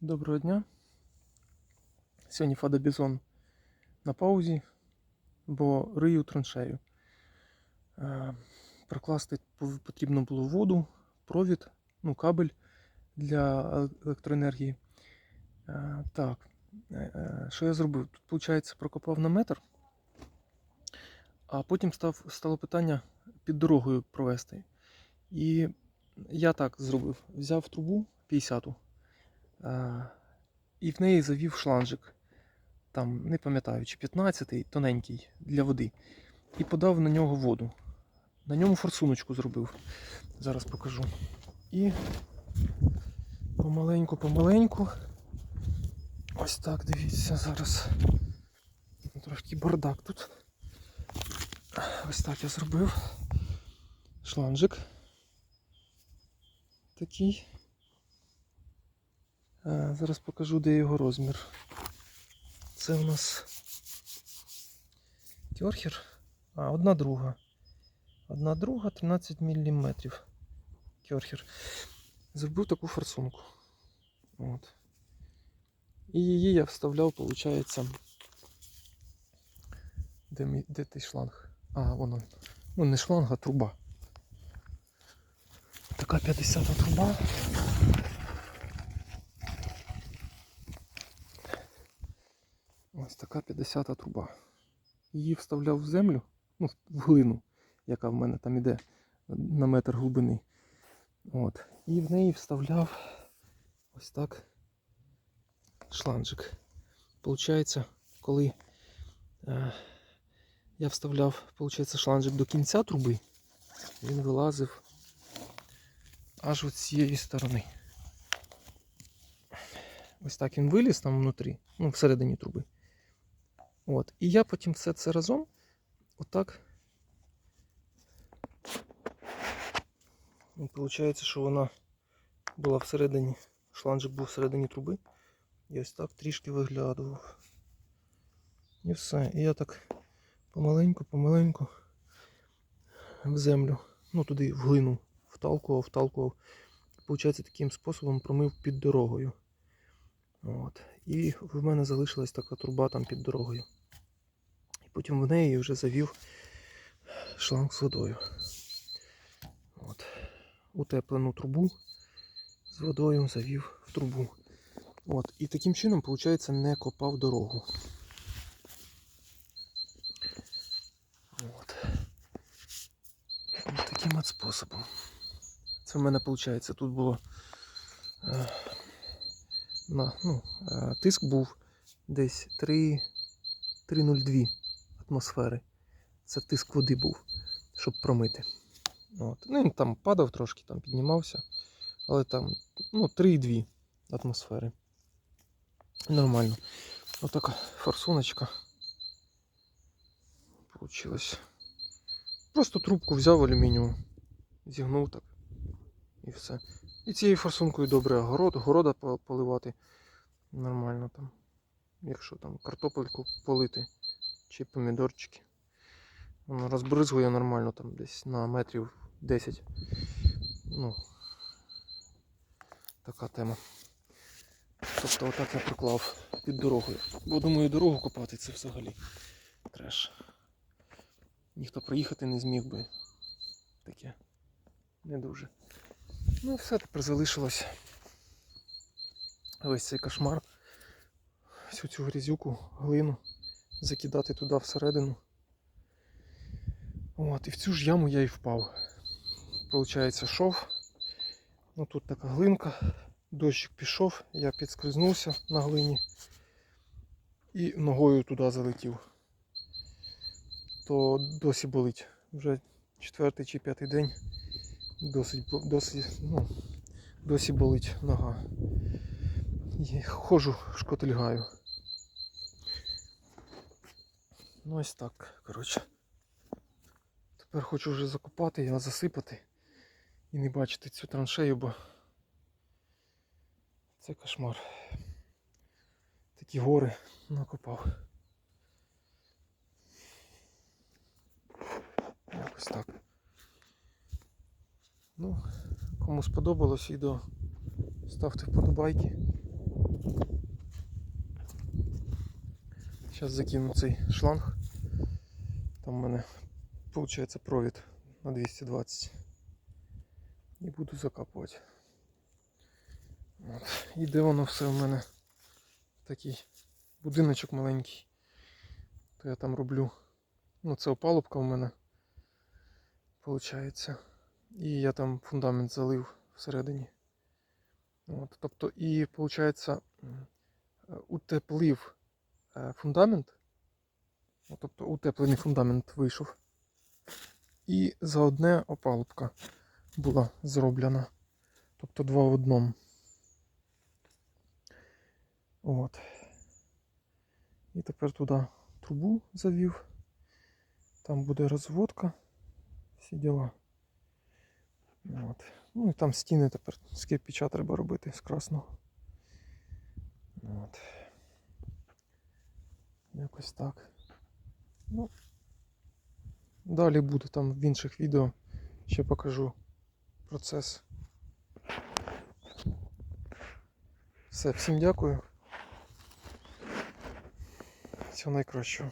Доброго дня. Сьогодні Фада Бізон на паузі, бо рию траншею. Е, Прокласти потрібно було воду, провід, ну, кабель для електроенергії. Е, Так, е, що я зробив? Тут, виходить, прокопав на метр, а потім став, стало питання під дорогою провести. І я так зробив: взяв трубу 50-ту. А, і в неї завів шланжик. Там, не пам'ятаю, чи 15-й, тоненький для води. І подав на нього воду. На ньому форсуночку зробив. Зараз покажу. І помаленьку, помаленьку. Ось так, дивіться, зараз. Трошки бардак тут. Ось так я зробив. Шланжик. Такий. Е, Зараз покажу, де його розмір. Це у нас тьорхер. А, одна друга. Одна друга 13 мм. Тьорхер. Зробив таку форсунку. От. І її я вставляв, виходить. Де, мій, де той шланг? А, воно. Ну, не шланг, а труба. Така 50 труба. Ось така 50-та труба. Її вставляв в землю, ну, в глину, яка в мене там іде на метр глибини. От. І в неї вставляв ось так шланжик. Получається, коли е, я вставляв получається, шланжик до кінця труби, він вилазив аж от цієї сторони. Ось так він виліз там внутрі, ну, всередині труби. От. І я потім все це разом отак. Виходить, що вона була всередині, шланжик був всередині труби. І ось так трішки виглядував. І все. І я так помаленьку, помаленьку в землю, ну туди в глину вталкував, вталкував. Получається, таким способом промив під дорогою. От. І в мене залишилась така труба там під дорогою. Потім в неї вже завів шланг з водою. От. Утеплену трубу з водою завів в трубу. От. І таким чином, виходить, не копав дорогу. От. Ось таким от способом. Це в мене виходить, тут було. Е, на, ну, е, тиск був десь 3, 3,02 атмосфери. Це тиск води був, щоб промити. От. Ну, він там падав трошки, там піднімався, але там ну, 3,2 атмосфери. Нормально. Отака форсуночка. Получилось. Просто трубку взяв алюмінієву, зігнув так і все. І цією форсункою добре город, города поливати нормально там. Якщо там картопельку полити чи помідорчики. Воно розбризгує нормально там десь на метрів 10. Ну, така тема. Тобто отак я проклав під дорогою. Бо думаю, дорогу копати це взагалі треш. Ніхто проїхати не зміг би. Таке. Не дуже. Ну все тепер залишилось. Ось цей кошмар. Всю цю грязюку, глину закидати туди всередину. От, і в цю ж яму я і впав. Получається, шов. Ну тут така глинка. Дощик пішов, я підскользнувся на глині і ногою туди залетів. То досі болить. Вже четвертий чи п'ятий день досить, досить, ну, досі болить нога. І ходжу, шкотильгаю. Ну ось так, коротше. Тепер хочу вже закопати, його засипати і не бачити цю траншею, бо це кошмар. Такі гори накопав. Якось так. Ну, кому сподобалось відео, ставте вподобайки. Зараз закину цей шланг. Там у мене виходить провід на 220. І буду закапувати. От. І де воно все в мене такий будиночок маленький. То я там роблю. Ну, це опалубка в мене. Получається. І я там фундамент залив всередині. От, тобто, і виходить, утеплив е, фундамент. Тобто утеплений фундамент вийшов. І за одне опалубка була зроблена. Тобто два в одному. От. І тепер туди трубу завів. Там буде розводка. Всі діла. От. Ну і там стіни тепер з кирпича треба робити з красного. От. Якось так. Ну. Далі буде там в інших відео. Ще покажу процес. Все, всім дякую. Всього найкращого.